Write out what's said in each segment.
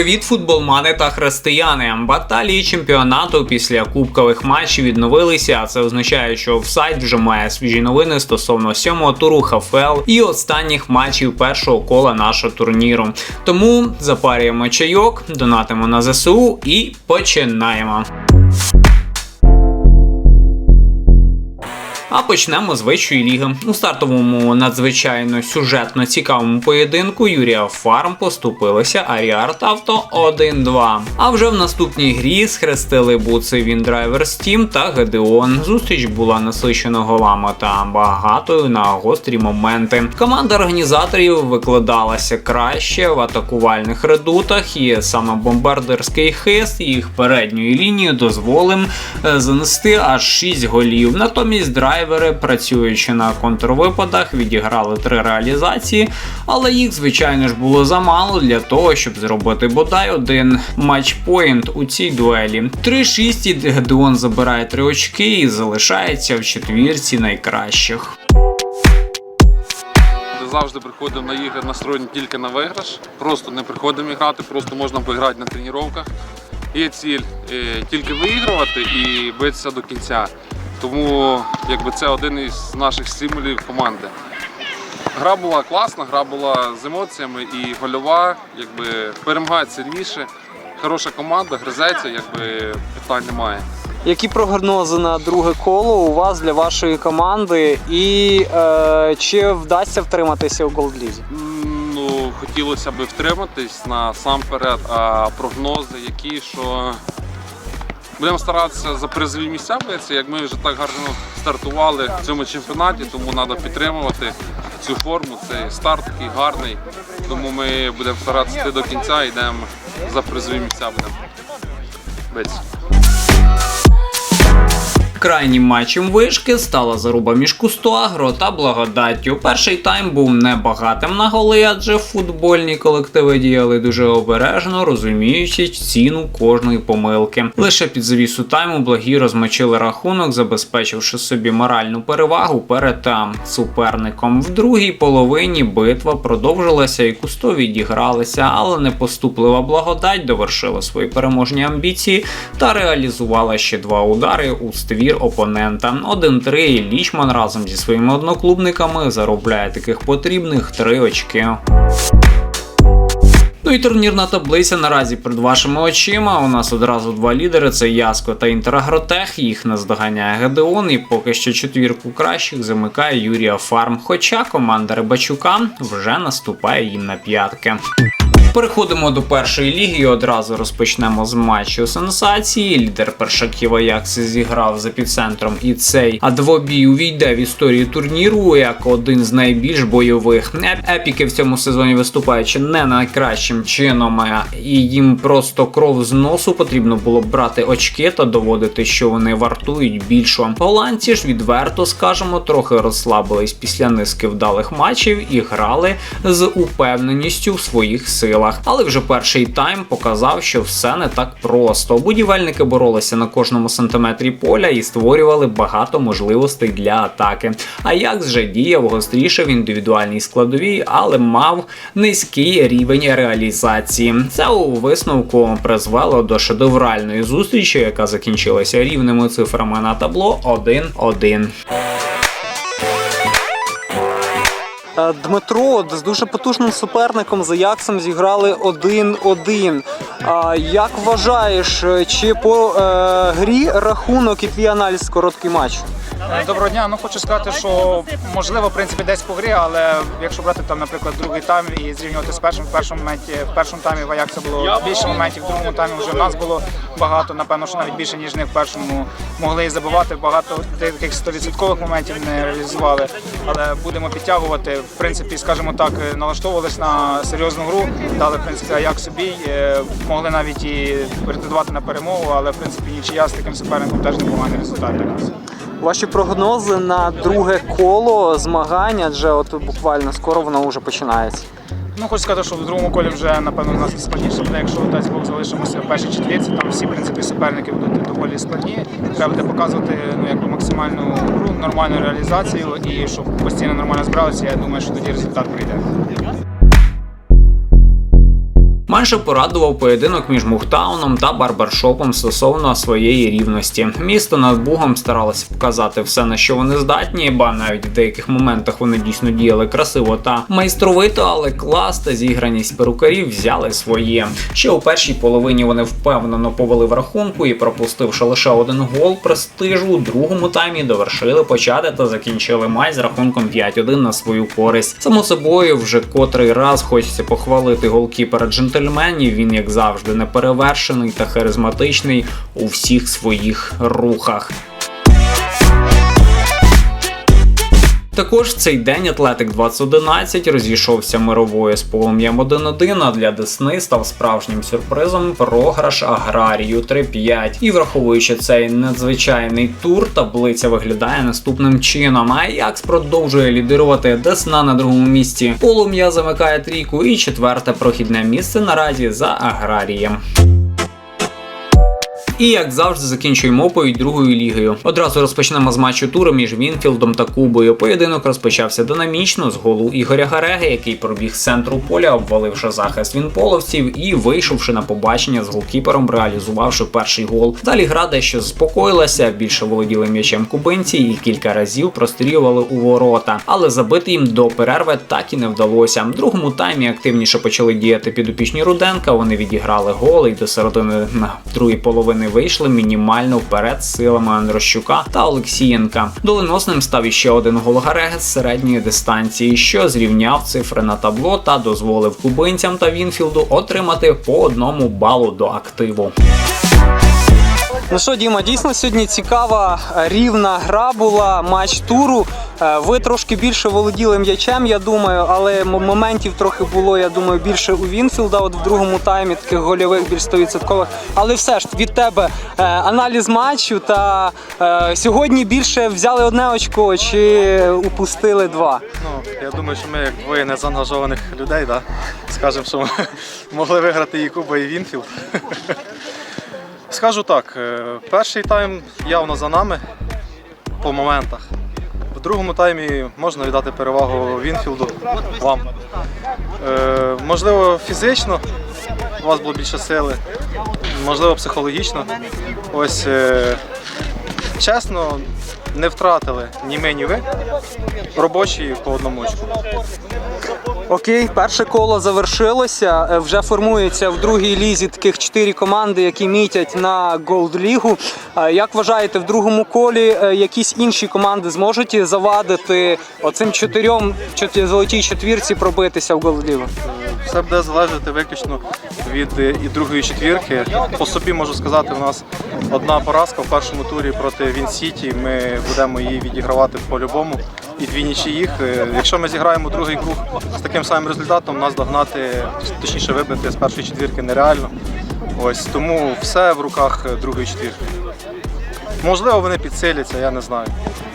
привіт, футболмани та християни. Баталії чемпіонату після кубкових матчів відновилися. Це означає, що офсайд вже має свіжі новини стосовно сьомого туру ХФЛ і останніх матчів першого кола нашого турніру. Тому запарюємо чайок, донатимо на ЗСУ і починаємо. А почнемо з вищої ліги. У стартовому надзвичайно сюжетно цікавому поєдинку Юрія Фарм поступилися Аріарт Авто 1-2. А вже в наступній грі схрестили буци Віндрайвер Steam та Гедеон. Зустріч була насичена голами та багатою на гострі моменти. Команда організаторів викладалася краще в атакувальних редутах, і саме бомбардерський хист їх передньої лінії дозволив е, занести аж 6 голів. Натомість драйвери, працюючи на контрвипадах, відіграли три реалізації, але їх, звичайно ж, було замало для того, щоб зробити бодай один матчпоінт у цій дуелі. 3-6 і Гедеон забирає три очки і залишається в четвірці найкращих. Завжди приходимо на ігри настроєні тільки на виграш. Просто не приходимо грати, просто можна пограти на тренуваннях. Є ціль е, тільки виігрувати і битися до кінця. Тому якби, це один із наших стимулів команди. Гра була класна, гра була з емоціями і гольова, якби перемагає сильніше. Хороша команда, гризеться, якби питань немає. Які прогнози на друге коло у вас для вашої команди, і е, чи вдасться втриматися у голдлізі? Ну, хотілося б втриматись насамперед, а прогнози які, що будемо старатися за призові місця битися, як ми вже так гарно стартували в цьому чемпіонаті, тому треба підтримувати цю форму. Цей старт такий гарний. Тому ми будемо старатися йти до кінця, йдемо за призові місця будемо битися. Крайнім матчем вишки стала заруба між Кустуагро та Благодаттю. Перший тайм був небагатим на голи, адже футбольні колективи діяли дуже обережно, розуміючи ціну кожної помилки. Лише під завісу тайму благі розмочили рахунок, забезпечивши собі моральну перевагу перед суперником. В другій половині битва продовжилася і кусто відігралися, але непоступлива благодать довершила свої переможні амбіції та реалізувала ще два удари у ствір опонента. 1-3 і Лічман разом зі своїми одноклубниками заробляє таких потрібних три очки. Ну і турнірна таблиця наразі перед вашими очима. У нас одразу два лідери: це Яско та Інтерагротех. Їх наздоганяє Гедеон, і поки що четвірку кращих замикає Юрія Фарм. Хоча команда Рибачука вже наступає їм на п'ятки. Переходимо до першої ліги і одразу розпочнемо з матчу сенсації. Лідер першаків Аякс зіграв за підцентром і цей а двобій увійде в історію турніру як один з найбільш бойових. Еп- Епіки в цьому сезоні виступаючи не найкращим чином, е, і їм просто кров з носу потрібно було брати очки та доводити, що вони вартують більшого. Голландці ж відверто скажемо, трохи розслабились після низки вдалих матчів і грали з упевненістю в своїх силах. Але вже перший тайм показав, що все не так просто. Будівельники боролися на кожному сантиметрі поля і створювали багато можливостей для атаки. А як же діяв гостріше в індивідуальній складовій, але мав низький рівень реалізації. Це у висновку призвело до шедевральної зустрічі, яка закінчилася рівними цифрами на табло 1-1. Дмитро з дуже потужним суперником за Яксом зіграли 1-1. А Як вважаєш, е, чи по е, грі рахунок і твій аналіз короткий матч? Е, Доброго дня. Ну хочу сказати, що можливо, в принципі, десь по грі, але якщо брати там, наприклад, другий тайм і зрівнювати з першим, в першому моменті, в першому таймі в Аякса було більше моментів, в другому таймі вже в нас було багато. Напевно, що навіть більше ніж не в першому могли і забивати. Багато таких 100% моментів не реалізували. Але будемо підтягувати. В принципі, скажімо так, налаштовувались на серйозну гру. Дали в принципі Аякс собі. Могли навіть і претендувати на перемогу, але в принципі нічия з таким суперником теж непоганий результат для нас. Ваші прогнози на друге коло змагань, адже от буквально скоро воно вже починається. Ну, хочу сказати, що в другому колі вже напевно у нас складніше буде. Якщо дасть Бог залишимося в першій четвірці, там всі в принципі суперники будуть доволі складні. Треба буде показувати ну якби максимальну гру, нормальну реалізацію і щоб постійно нормально збиралися. Я думаю, що тоді результат прийде. Менше порадував поєдинок між Мухтауном та Барбершопом стосовно своєї рівності. Місто над Бугом старалося показати все, на що вони здатні, ба навіть в деяких моментах вони дійсно діяли красиво та майстровито, але клас та зіграність перукарів взяли своє. Ще у першій половині вони впевнено повели в рахунку і, пропустивши лише один гол престижу, у другому таймі довершили почати та закінчили матч з рахунком 5-1 на свою користь. Само собою, вже котрий раз хочеться похвалити голкіпера джентльменів. Він, як завжди, неперевершений та харизматичний у всіх своїх рухах. Також цей день Атлетик 2011 розійшовся мировою з полум'ям 1-1, а для Десни став справжнім сюрпризом програш Аграрію 3-5. І враховуючи цей надзвичайний тур, таблиця виглядає наступним чином. Аякс продовжує лідирувати Десна на другому місці. Полум'я замикає трійку і четверте прохідне місце наразі за Аграрієм. І як завжди закінчуємо оповідь другою лігою. Одразу розпочнемо з матчу туру між Вінфілдом та Кубою. Поєдинок розпочався динамічно з голу Ігоря Гареги, який пробіг з центру поля, обваливши захист вінполовців і вийшовши на побачення з голкіпером, реалізувавши перший гол. Далі гра дещо заспокоїлася, більше володіли м'ячем кубинці і кілька разів прострілювали у ворота, але забити їм до перерви так і не вдалося. В другому таймі активніше почали діяти підопічні Руденка. Вони відіграли гол і до середини на другій половини вийшли мінімально вперед силами Андрощука та Олексієнка. Доленосним став іще один гол Гареги з середньої дистанції, що зрівняв цифри на табло та дозволив кубинцям та Вінфілду отримати по одному балу до активу. Ну що, Діма, дійсно сьогодні цікава рівна гра була, матч туру. Е, Ви трошки більше володіли м'ячем, я думаю, але моментів трохи було, я думаю, більше у Вінфілда от в другому таймі, таких гольових більш 100%. Але все ж від тебе е, аналіз матчу та е, сьогодні більше взяли одне очко чи упустили два. Ну, я думаю, що ми як двоє незаангажованих людей, да? скажемо, що могли виграти і Куба, і Вінфілд. Скажу так, перший тайм явно за нами по моментах. В другому таймі можна віддати перевагу Вінфілду вам. Е, можливо, фізично у вас було більше сили, можливо, психологічно. Ось е, чесно, не втратили ні ми, ні ви робочі по одному. Окей, перше коло завершилося. Е, Вже формується в другій лізі таких чотири команди, які мітять на Голд Лігу. Е, Як вважаєте, в другому колі е, якісь інші команди зможуть завадити оцим чотирьом золотій четвірці пробитися в Голд Лігу? Все буде залежати виключно від і другої четвірки. По собі можу сказати, у нас одна поразка в першому турі проти Він Сіті. Ми будемо її відігравати по-любому. І дві нічиїх. їх. Якщо ми зіграємо другий круг з таким самим результатом, нас догнати, точніше вибити з першої четвірки нереально. Ось тому все в руках е, другої четвірки. Можливо, вони підсиляться, я не знаю.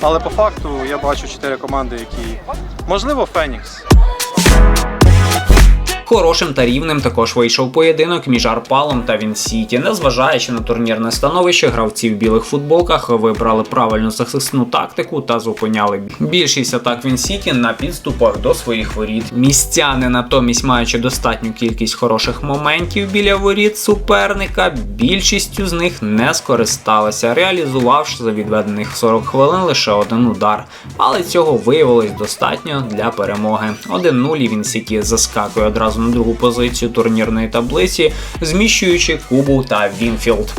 Але по факту я бачу чотири команди, які можливо Фенікс. Хорошим та рівним також вийшов поєдинок між Арпалом та Вінсіті. Незважаючи на турнірне становище, гравці в білих футболках вибрали правильну захисну тактику та зупиняли більшість атак Вінсіті на підступах до своїх воріт. Містяни, натомість, маючи достатню кількість хороших моментів біля воріт суперника, більшістю з них не скористалися, реалізувавши за відведених 40 хвилин лише один удар. Але цього виявилось достатньо для перемоги. 1-0 і Вінсіті заскакує одразу на другу позицію турнірної таблиці, зміщуючи Кубу та Вінфілд.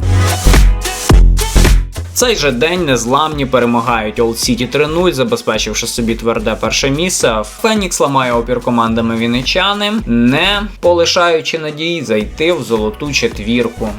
Цей же день незламні перемагають Олд Сіті 3-0, забезпечивши собі тверде перше місце. Фенікс ламає опір командами вінничани, не полишаючи надій зайти в золоту четвірку.